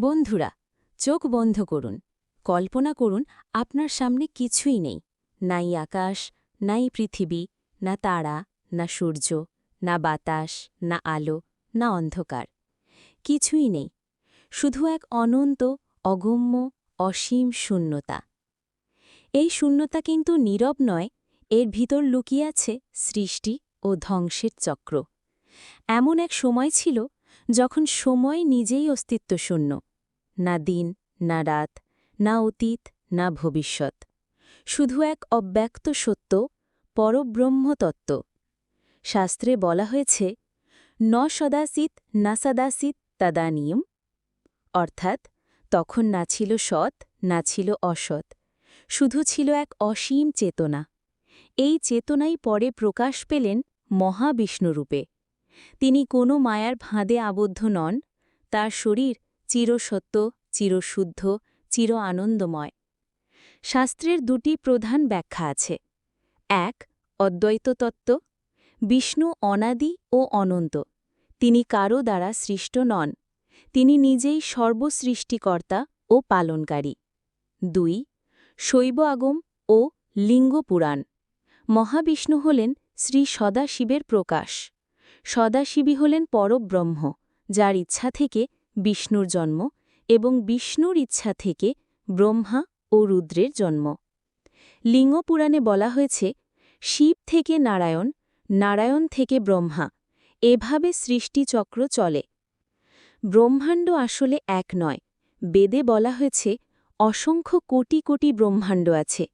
বন্ধুরা, চোখ বন্ধ করুন। কল্পনা করুন, আপনার সামনে কিছুই নেই। নাই আকাশ, নাই পৃথিবী, না তারা, না সূর্য, না বাতাস, না আলো, না অন্ধকার। কিছুই নেই। শুধু এক অনন্ত, অগম্য, অসীম শূন্যতা। এই শূন্যতা কিন্তু নীরব নয়, এর ভিতর লুকিয়ে আছে সৃষ্টি ও ধ্বংসের চক্র। এমন এক সময় ছিল যখন সময় নিজেই অস্তিত্ব শূন্য না দিন, না রাত, না অতীত, না ভবিষ্যৎ। শুধু এক অব্যক্ত সত্য, পরব্রহ্মতত্ত্ব। শাস্ত্রে বলা হয়েছে, ন সদাসিত, না সদাসিত তদানিয়ম। অর্থাৎ, তখন না ছিল সৎ, না ছিল অসৎ। শুধু ছিল এক অসীম চেতনা। এই চেতনাই পরে প্রকাশ পেলেন মহাবিষ্ণুরূপে। তিনি কোনো মায়ার ভাঁদে আবদ্ধ নন, তার শরীর চিরসত্য, চিরশুদ্ধ চির আনন্দময় শাস্ত্রের দুটি প্রধান ব্যাখ্যা আছে। এক অদ্বৈত তত্ত্ব বিষ্ণু অনাদি ও অনন্ত। তিনি কারও দ্বারা সৃষ্ট নন। তিনি নিজেই সর্বসৃষ্টিকর্তা ও পালনকারী। দুই, শৈব আগম ও লিঙ্গ পুরাণ। মহাবিষ্ণু হলেন শ্রী সদাশিবের প্রকাশ। সদাশিবী হলেন পরব্রহ্ম, যার ইচ্ছা থেকে বিষ্ণুর জন্ম এবং বিষ্ণুর ইচ্ছা থেকে ব্রহ্মা ও রুদ্রের জন্ম। লিঙ্গপুরাণে বলা হয়েছে, শিব থেকে নারায়ণ নারায়ণ থেকে ব্রহ্মা, এভাবে সৃষ্টিচক্র চলে। ব্রহ্মাণ্ড আসলে এক নয়, বেদে বলা হয়েছে, অসংখ্য কোটি কোটি ব্রহ্মাণ্ড আছে।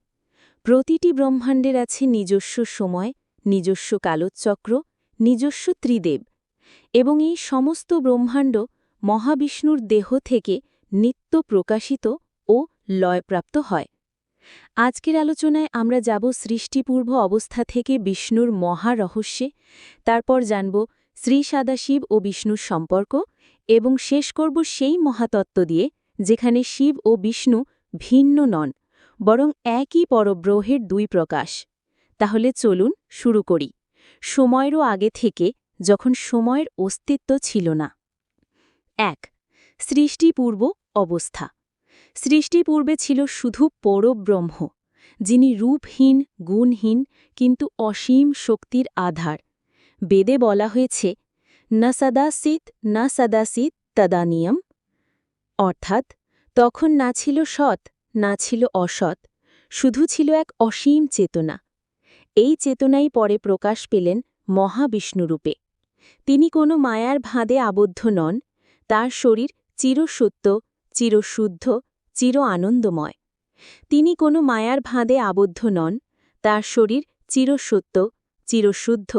প্রতিটি ব্রহ্মাণ্ডের আছে নিজস্ব সময়, নিজস্ব কালোচক্র নিজস্ব ত্রিদেব এবং এই সমস্ত ব্রহ্মাণ্ড মহাবিষ্ণুর দেহ থেকে নিত্য প্রকাশিত ও লয়প্রাপ্ত হয়। আজকের আলোচনায় আমরা যাব সৃষ্টিপূর্ব অবস্থা থেকে বিষ্ণুর মহা রহস্যে, তারপর জানব শ্রী সাদাশিব ও বিষ্ণুর সম্পর্ক, এবং শেষ করব সেই মহাতত্ত্ব দিয়ে, যেখানে শিব ও বিষ্ণু ভিন্ন নন, বরং একই পরব্রহের দুই প্রকাশ। তাহলে চলুন শুরু করি। সময়েরও আগে থেকে, যখন সময়ের অস্তিত্ব ছিল না। এক, সৃষ্টিপূর্ব অবস্থা। সৃষ্টিপূর্বে ছিল শুধু পরব্রহ্ম, যিনি রূপহীন, গুণহীন, কিন্তু অসীম শক্তির আধার। বেদে বলা হয়েছে, না সদাসিত না সদাসিত তদানিয়ম। অর্থাৎ, তখন না ছিল সৎ, না ছিল অসৎ, শুধু ছিল এক অসীম চেতনা। এই চেতনাই পরে প্রকাশ পেলেন মহাবিষ্ণুরূপে। তিনি কোনো মায়ার ভাঁদে আবদ্ধ নন তার শরীর চিরসত্য, চিরশুদ্ধ চির আনন্দময় তিনি কোনো মায়ার ভাঁদে আবদ্ধ নন, তার শরীর চিরসত্য, চিরশুদ্ধ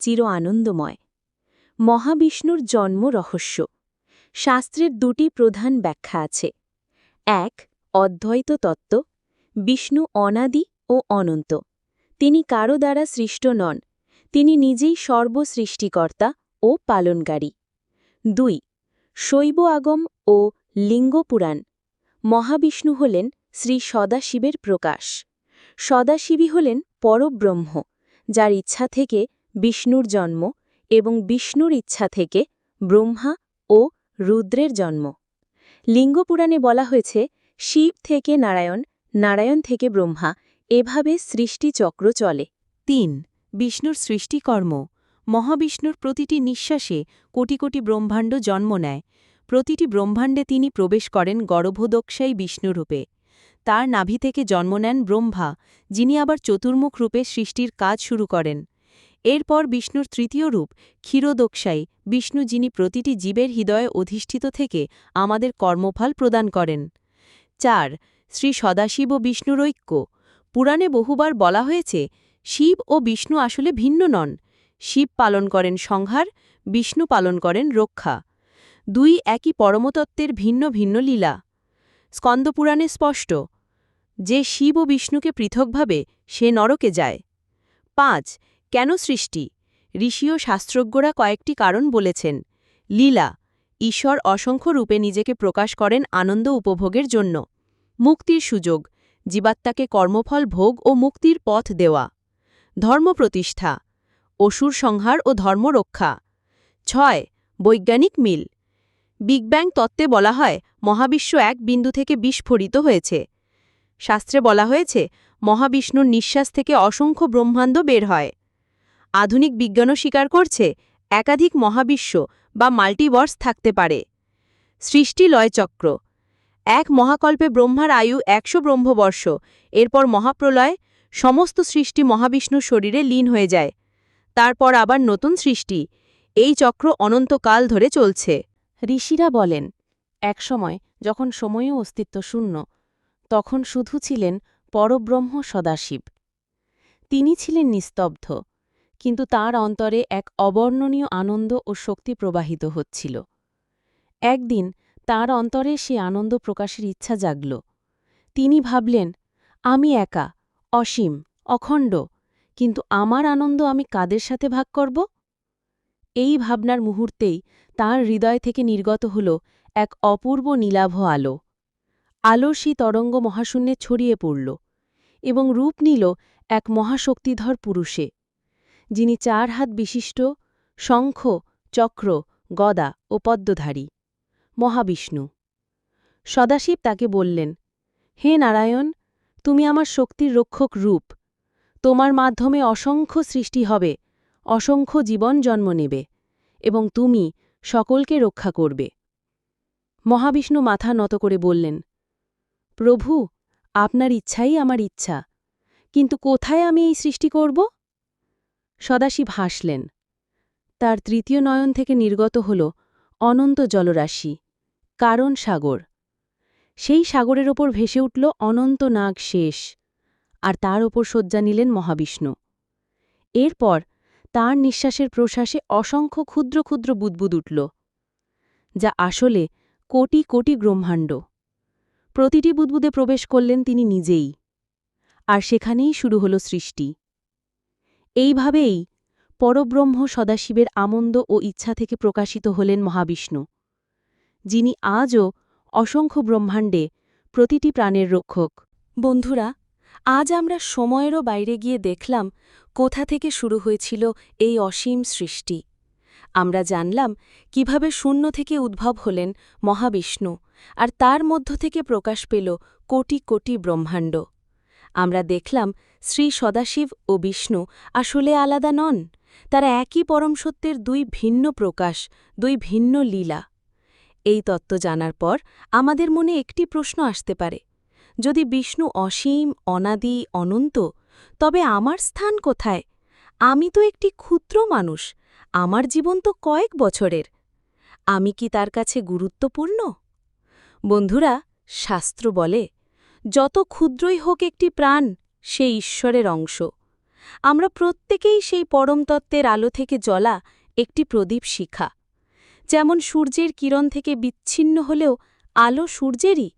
চির আনন্দময় মহাবিষ্ণুর জন্ম রহস্য। শাস্ত্রের দুটি প্রধান ব্যাখ্যা আছে। এক, অদ্বৈত তত্ত্ব। বিষ্ণু অনাদি ও অনন্ত। তিনি কারও দ্বারা সৃষ্ট নন। তিনি নিজেই সর্বসৃষ্টিকর্তা ও পালনকারী। দুই শৈব আগম ও লিঙ্গপুরাণ মহাবিষ্ণু হলেন শ্রী সদাশিবের প্রকাশ। সদাশিবী হলেন পরব্রহ্ম, যার ইচ্ছা থেকে বিষ্ণুর জন্ম এবং বিষ্ণুর ইচ্ছা থেকে ব্রহ্মা ও রুদ্রের জন্ম। লিঙ্গপুরাণে বলা হয়েছে, শিব থেকে নারায়ণ নারায়ণ থেকে ব্রহ্মা, এভাবে সৃষ্টিচক্র চলে। তিন, বিষ্ণুর সৃষ্টিকর্ম। মহাবিষ্ণুর প্রতিটি নিঃশ্বাসে কোটি কোটি ব্রহ্মাণ্ড জন্ম নেয়। প্রতিটি ব্রহ্মাণ্ডে তিনি প্রবেশ করেন গর্ভদক্ষায়ী বিষ্ণুরূপে তার নাভি থেকে জন্ম নেন ব্রহ্মা, যিনি আবার চতুর্মুখ রূপে সৃষ্টির কাজ শুরু করেন। এরপর বিষ্ণুর তৃতীয় রূপ ক্ষীরোদক্ষায়ী বিষ্ণু যিনি প্রতিটি জীবের হৃদয়ে অধিষ্ঠিত থেকে আমাদের কর্মফল প্রদান করেন। চার, শ্রী সদাশিব ও বিষ্ণুর ঐক্য। পুরাণে বহুবার বলা হয়েছে, শিব ও বিষ্ণু আসলে ভিন্ন নন। শিব পালন করেন সংহার, বিষ্ণু পালন করেন রক্ষা। দুই একই পরমতত্ত্বের ভিন্ন ভিন্ন লীলা। স্কন্দপুরাণে স্পষ্ট, যে শিব ও বিষ্ণুকে পৃথকভাবে সে নরকে যায়। পাঁচ, কেন সৃষ্টি? ঋষি ও শাস্ত্রজ্ঞরা কয়েকটি কারণ বলেছেন। লীলা, ঈশ্বর অসংখ্য রূপে নিজেকে প্রকাশ করেন আনন্দ উপভোগের জন্য। মুক্তির সুযোগ, জীবাত্মাকে কর্মফল, ভোগ ও মুক্তির পথ দেওয়া। ধর্ম প্রতিষ্ঠা অসুর সংহার ও ধর্ম রক্ষা। ছয়, বৈজ্ঞানিক মিল। বিগ ব্যাং তত্ত্বে বলা হয়, মহাবিশ্ব এক বিন্দু থেকে বিস্ফোরিত হয়েছে। শাস্ত্রে বলা হয়েছে, মহাবিষ্ণুর নিঃশ্বাস থেকে অসংখ্য ব্রহ্মাণ্ড বের হয়। আধুনিক বিজ্ঞানও স্বীকার করছে, একাধিক মহাবিশ্ব বা মাল্টিভার্স থাকতে পারে। সৃষ্টি লয়চক্র। এক মহাকল্পে ব্রহ্মার আয়ু একশো ব্রহ্মবর্ষ, এরপর মহাপ্রলয়, সমস্ত সৃষ্টি মহাবিষ্ণুর শরীরে লীন হয়ে যায়। তারপর আবার নতুন সৃষ্টি। এই চক্র অনন্তকাল ধরে চলছে। ঋষিরা বলেন, একসময় যখন সময়ও অস্তিত্ব শূন্য, তখন শুধু ছিলেন পরব্রহ্ম সদাশিব। তিনি ছিলেন নিস্তব্ধ, কিন্তু তার অন্তরে এক অবর্ণনীয় আনন্দ ও শক্তি প্রবাহিত হচ্ছিল। একদিন তার অন্তরে সে আনন্দ প্রকাশের ইচ্ছা জাগল। তিনি ভাবলেন, আমি একা, অসীম, অখণ্ড কিন্তু আমার আনন্দ আমি কাদের সাথে ভাগ করব? এই ভাবনার মুহূর্তেই তার হৃদয় থেকে নির্গত হল এক অপূর্ব নীলাভ আলো। আলোর সেই তরঙ্গ মহাশূন্যে ছড়িয়ে পড়ল এবং রূপ নিল এক মহাশক্তিধর পুরুষে, যিনি চার হাত বিশিষ্ট, শঙ্খ, চক্র, গদা ও পদ্মধারী, মহাবিষ্ণু। সদাশিব তাকে বললেন, হে নারায়ণ, তুমি আমার শক্তির রক্ষক রূপ তোমার মাধ্যমে অসংখ্য সৃষ্টি হবে, অসংখ্য জীবন জন্ম নেবে, এবং তুমি সকলকে রক্ষা করবে। মহাবিষ্ণু মাথা নত করে বললেন, প্রভু, আপনার ইচ্ছাই আমার ইচ্ছা, কিন্তু কোথায় আমি এই সৃষ্টি করব? সদাশিব হাসলেন, তার তৃতীয় নয়ন থেকে নির্গত হল অনন্ত জলরাশি, কারণ সাগর। সেই সাগরের ওপর ভেসে উঠল অনন্ত নাগ শেষ। আর তার ওপর শয্যা নিলেন মহাবিষ্ণু। এরপর তার নিঃশ্বাসের প্রশ্বাসে অসংখ্য ক্ষুদ্র ক্ষুদ্র বুদ্বুদ উঠল, যা আসলে কোটি কোটি ব্রহ্মাণ্ড। প্রতিটি বুদ্বুদে প্রবেশ করলেন তিনি নিজেই, আর সেখানেই শুরু হল সৃষ্টি। এইভাবেই পরব্রহ্ম সদাশিবের আমন্দ ও ইচ্ছা থেকে প্রকাশিত হলেন মহাবিষ্ণু, যিনি আজও অসংখ্য ব্রহ্মাণ্ডে প্রতিটি প্রাণের রক্ষক। বন্ধুরা আজ আমরা সময়েরও বাইরে গিয়ে দেখলাম কোথা থেকে শুরু হয়েছিল এই অসীম সৃষ্টি। আমরা জানলাম কীভাবে শূন্য থেকে উদ্ভব হলেন মহাবিষ্ণু আর তার মধ্য থেকে প্রকাশ পেল কোটি কোটি ব্রহ্মাণ্ড। আমরা দেখলাম শ্রী সদাশিব ও বিষ্ণু আসলে আলাদা নন, তারা একই পরম সত্যের দুই ভিন্ন প্রকাশ, দুই ভিন্ন লীলা। এই তত্ত্ব জানার পর আমাদের মনে একটি প্রশ্ন আসতে পারে। যদি বিষ্ণু অসীম, অনাদি, অনন্ত, তবে আমার স্থান কোথায়? আমি তো একটি ক্ষুদ্র মানুষ, আমার জীবন তো কয়েক বছরের। আমি কি তার কাছে গুরুত্বপূর্ণ? বন্ধুরা, শাস্ত্র বলে, যত ক্ষুদ্রই হোক একটি প্রাণ, সে ঈশ্বরের অংশ। আমরা প্রত্যেকেই সেই পরমতত্ত্বের আলো থেকে জ্বলা একটি প্রদীপ শিখা। যেমন সূর্যের কিরণ থেকে বিচ্ছিন্ন হলেও আলো সূর্যেরই।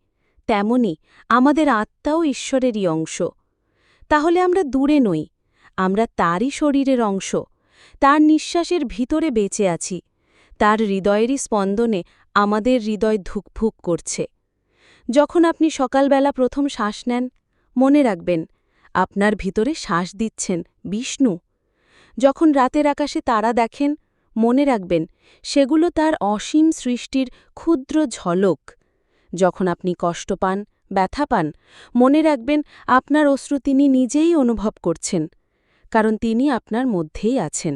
তেমনি আমাদের আত্মাও ঈশ্বরেরই অংশ। তাহলে আমরা দূরে নই, আমরা তারই শরীরের অংশ, তার নিঃশ্বাসের ভিতরে বেঁচে আছি, তার হৃদয়েরই স্পন্দনে আমাদের হৃদয় ধুকফুক করছে। যখন আপনি সকালবেলা প্রথম শ্বাস নেন, মনে রাখবেন, আপনার ভিতরে শ্বাস দিচ্ছেন বিষ্ণু। যখন রাতের আকাশে তারা দেখেন, মনে রাখবেন, সেগুলো তার অসীম সৃষ্টির ক্ষুদ্র ঝলক। যখন আপনি কষ্ট পান, ব্যথা পান, মনে রাখবেন আপনার অশ্রু তিনি নিজেই অনুভব করছেন, কারণ তিনি আপনার মধ্যেই আছেন।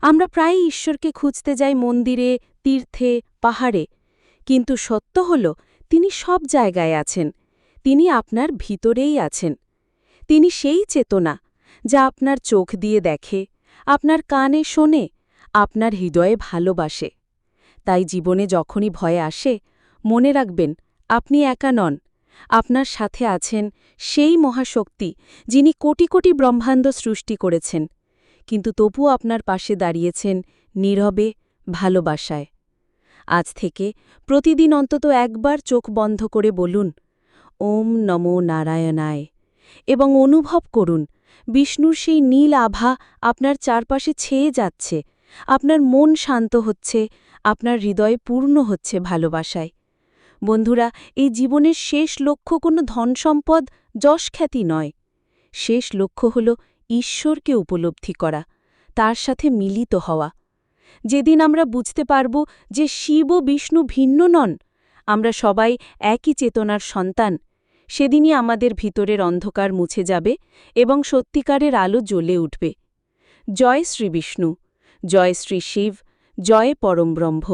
আমরা প্রায়ই ঈশ্বরকে খুঁজতে যাই মন্দিরে, তীর্থে, পাহাড়ে, কিন্তু সত্য হল, তিনি সব জায়গায় আছেন, তিনি আপনার ভিতরেই আছেন। তিনি সেই চেতনা, যা আপনার চোখ দিয়ে দেখে, আপনার কানে শোনে, আপনার হৃদয়ে ভালোবাসে। তাই জীবনে যখনই ভয় আসে মনে রাখবেন, আপনি একা নন। আপনার সাথে আছেন সেই মহাশক্তি যিনি কোটি কোটি ব্রহ্মাণ্ড সৃষ্টি করেছেন। কিন্তু তবু আপনার পাশে দাঁড়িয়েছেন নীরবে, ভালোবাসায়। আজ থেকে প্রতিদিন অন্তত একবার চোখ বন্ধ করে বলুন, ওম নমো নারায়ণায়। এবং অনুভব করুন, বিষ্ণুর সেই নীল আভা আপনার চারপাশে ছেয়ে যাচ্ছে, আপনার মন শান্ত হচ্ছে, আপনার হৃদয় পূর্ণ হচ্ছে ভালোবাসায়। বন্ধুরা, এই জীবনের শেষ লক্ষ্য কোনো ধনসম্পদ যশখ্যাতি নয়। শেষ লক্ষ্য হল ঈশ্বরকে উপলব্ধি করা, তার সাথে মিলিত হওয়া। যেদিন আমরা বুঝতে পারব যে শিব ও বিষ্ণু ভিন্ন নন, আমরা সবাই একই চেতনার সন্তান, সেদিনই আমাদের ভিতরের অন্ধকার মুছে যাবে এবং সত্যিকারের আলো জ্বলে উঠবে। জয় শ্রী বিষ্ণু, জয় শ্রী শিব, জয় পরমব্রহ্ম